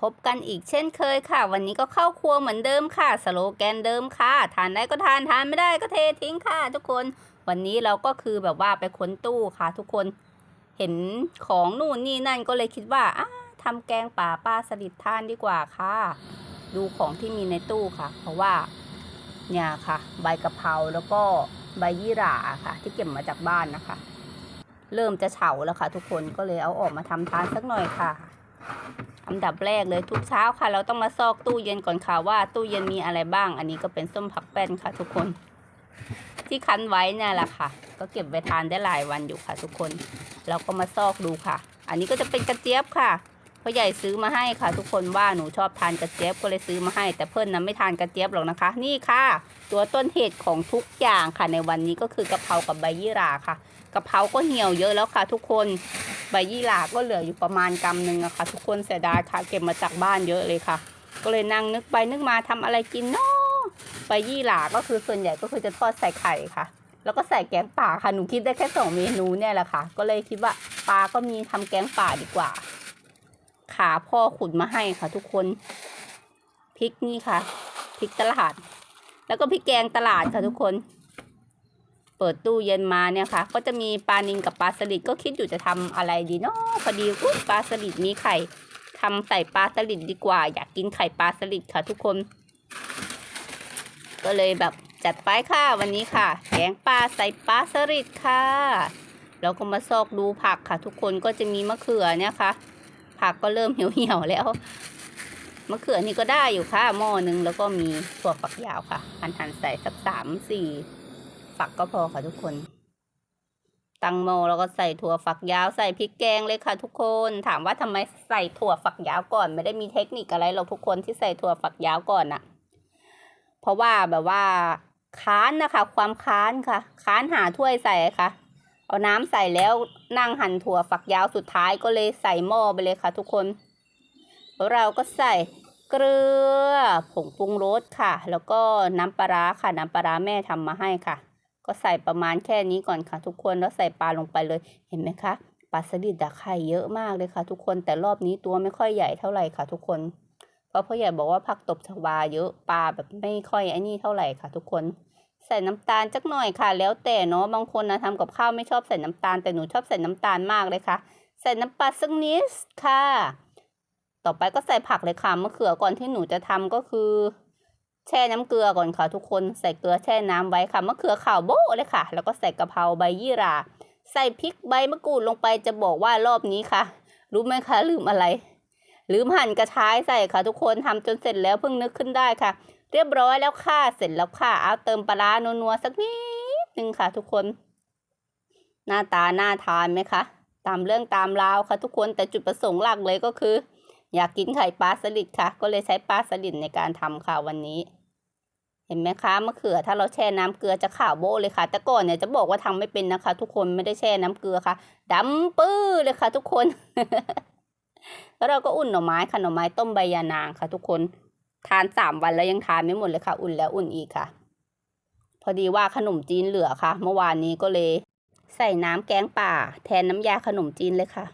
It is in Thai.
พบกันอีกเช่นเคยค่ะ วันนี้ก็เข้าครัวเหมือนเดิมค่ะ สโลแกนเดิมค่ะ ทานได้ก็ทานทานไม่ได้ก็เททิ้งค่ะ ทุกคน วันนี้เราก็คือแบบว่าไปค้นตู้ค่ะ ทุกคน เห็นของนู่นนี่นั่นก็เลยคิดว่าอะทำแกงป่าปลาสลิดทานดีกว่าค่ะ ดูของที่มีในตู้ค่ะ เพราะว่าเนี่ยค่ะ ใบกะเพราแล้วก็ใบยี่หร่าค่ะ ที่เก็บมาจากบ้านนะคะ เริ่มจะเฉาแล้วค่ะ ทุกคนก็เลยเอาออกมาทำทานสักหน่อยค่ะ อันดับแรกเลยทุกเช้าค่ะ เราต้องมาซอกตู้เย็นก่อนค่ะว่าตู้เย็นมีอะไรบ้าง อันนี้ก็เป็นส้มผักแป้นค่ะ ทุกคน ที่คั้นไว้เนี่ยแหละค่ะ ก็เก็บไว้ทานได้หลายวันอยู่ค่ะ ทุกคน เราก็มาซอกดูค่ะ อันนี้ก็จะเป็นกระเจี๊ยบค่ะพ่อใหญ่ซื้อมาให้ค่ะ ทุกคนว่าหนูชอบทานกระเจี๊ยบก็เลยซื้อมาให้ แต่เพื่อนนั้นไม่ทานกระเจี๊ยบหรอกนะคะ นี่ค่ะ ตัวต้นเหตุของทุกอย่างค่ะในวันนี้ก็คือกะเพรากับใบยี่หร่าค่ะกะเพราก็เหี่ยวเยอะแล้วค่ะ ทุกคน ใบยี่หร่าก็เหลืออยู่ประมาณกำหนึ่งอะค่ะ ทุกคนเสียดายค่ะ เก็บมาจากบ้านเยอะเลยค่ะ ก็เลยนั่งนึกไปนึกมาทำอะไรกินเนาะใบยี่หร่าก็คือส่วนใหญ่ก็คือจะทอดใส่ไข่ค่ะ แล้วก็ใส่แกงป่าค่ะหนูคิดได้แค่สองเมนูเนี่ยแหละค่ะ ก็เลยคิดว่าปลาก็มีทำแกงป่าดีกว่า ขาพ่อขุดมาให้ค่ะ ทุกคนพริกนี่ค่ะพริกตลาด แล้วก็พริกแกงตลาดค่ะทุกคน เปิดตู้เย็นมาเนี่ยค่ะ ก็จะมีปลานิลกับปลาสลิดก็คิดอยู่จะทำอะไรดีเนาะพอดีอุ๊ยปลาสลิดมีไข่ทำใส่ปลาสลิดดีกว่า อยากกินไข่ปลาสลิดค่ะทุกคน ก็เลยแบบจัดไปค่ะวันนี้ค่ะแกงปลาใส่ปลาสลิดค่ะแล้วก็มาซอกดูผักค่ะ ทุกคนก็จะมีมะเขือเนี่ยค่ะ ผักก็เริ่มเหี่ยวๆแล้วมะเขือนี่ก็ได้อยู่ค่ะหม้อหนึงแล้วก็มีถั่วฝักยาวค่ะ หั่นหั่นใส่สักสามสี่ ฝักก็พอค่ะทุกคน ตังโมแล้วก็ใส่ถั่วฝักยาวใส่พริกแกงเลยค่ะ ทุกคน ถามว่าทำไมใส่ถั่วฝักยาวก่อน ไม่ได้มีเทคนิคอะไรหรอกทุกคนที่ใส่ถั่วฝักยาวก่อนน่ะ เพราะว่าแบบว่าค้านนะคะ ความค้านค่ะ ค้านหาถ้วยใส่ค่ะ เอาน้ำใส่แล้วนั่งหั่นถั่วฝักยาวสุดท้ายก็เลยใส่หม้อไปเลยค่ะ ทุกคนแล้วเราก็ใส่เกลือผงปรุงรสค่ะ แล้วก็น้ำปลาค่ะ น้ำปลาร้าแม่ทำมาให้ค่ะ ก็ใส่ประมาณแค่นี้ก่อนค่ะ ทุกคนแล้วใส่ปลาลงไปเลยเห็นไหมคะปลาสลิดอะไข่เยอะมากเลยค่ะ ทุกคนแต่รอบนี้ตัวไม่ค่อยใหญ่เท่าไหร่ค่ะ ทุกคน เพราะพ่อใหญ่บอกว่าผักตบชวาเยอะปลาแบบไม่ค่อยไอ้นี่เท่าไหร่ค่ะ ทุกคนใส่น้ำตาลจักหน่อยค่ะ แล้วแต่เนาะบางคนนะทำกับข้าวไม่ชอบใส่น้ำตาลแต่หนูชอบใส่น้ำตาลมากเลยค่ะ ใส่น้ำปลาสักนิดค่ะ ต่อไปก็ใส่ผักเลยค่ะมะเขือก่อนที่หนูจะทำก็คือ แช่น้ำเกลือก่อนค่ะทุกคนใส่เกลือแช่น้ำไว้ค่ะมะเขือขาวโบ๊ะเลยค่ะ แล้วก็ใส่กะเพราใบยี่หร่าใส่พริกใบมะกรูดลงไปจะบอกว่ารอบนี้ค่ะ รู้ไหมคะลืมอะไร ลืมหั่นกระชายใส่ค่ะทุกคนทำจนเสร็จแล้วเพิ่งนึกขึ้นได้ค่ะ เรียบร้อยแล้วค่ะเสร็จแล้วค่ะเอาเติมปลาร้านัวๆสักนิดนึงค่ะ ทุกคน หน้าตาน่าทานไหมคะตามเรื่องตามราวค่ะทุกคนแต่จุดประสงค์หลักเลยก็คือ อยากกินไข่ปลาสลิดค่ะ ก็เลยใช้ปลาสลิดในการทำค่ะวันนี้ เห็นไหมคะมะเขือถ้าเราแช่น้ำเกลือจะขาวโบ๊ะเลยค่ะ แต่ก่อนเนี่ยจะบอกว่าทำไม่เป็นนะคะ ทุกคนไม่ได้แช่น้ำเกลือค่ะดำปื้อเลยค่ะ ทุกคน แล้วเราก็อุ่นหน่อไม้ค่ะหน่อไม้ต้มใบยานางค่ะ ทุกคนทานสามวันแล้วยังทานไม่หมดเลยค่ะ อุ่นแล้วอุ่นอีกค่ะ พอดีว่าขนมจีนเหลือค่ะ เมื่อวานนี้ก็เลย ใส่น้ำแกงป่า แทนน้ำยาขนมจีนเลยค่ะ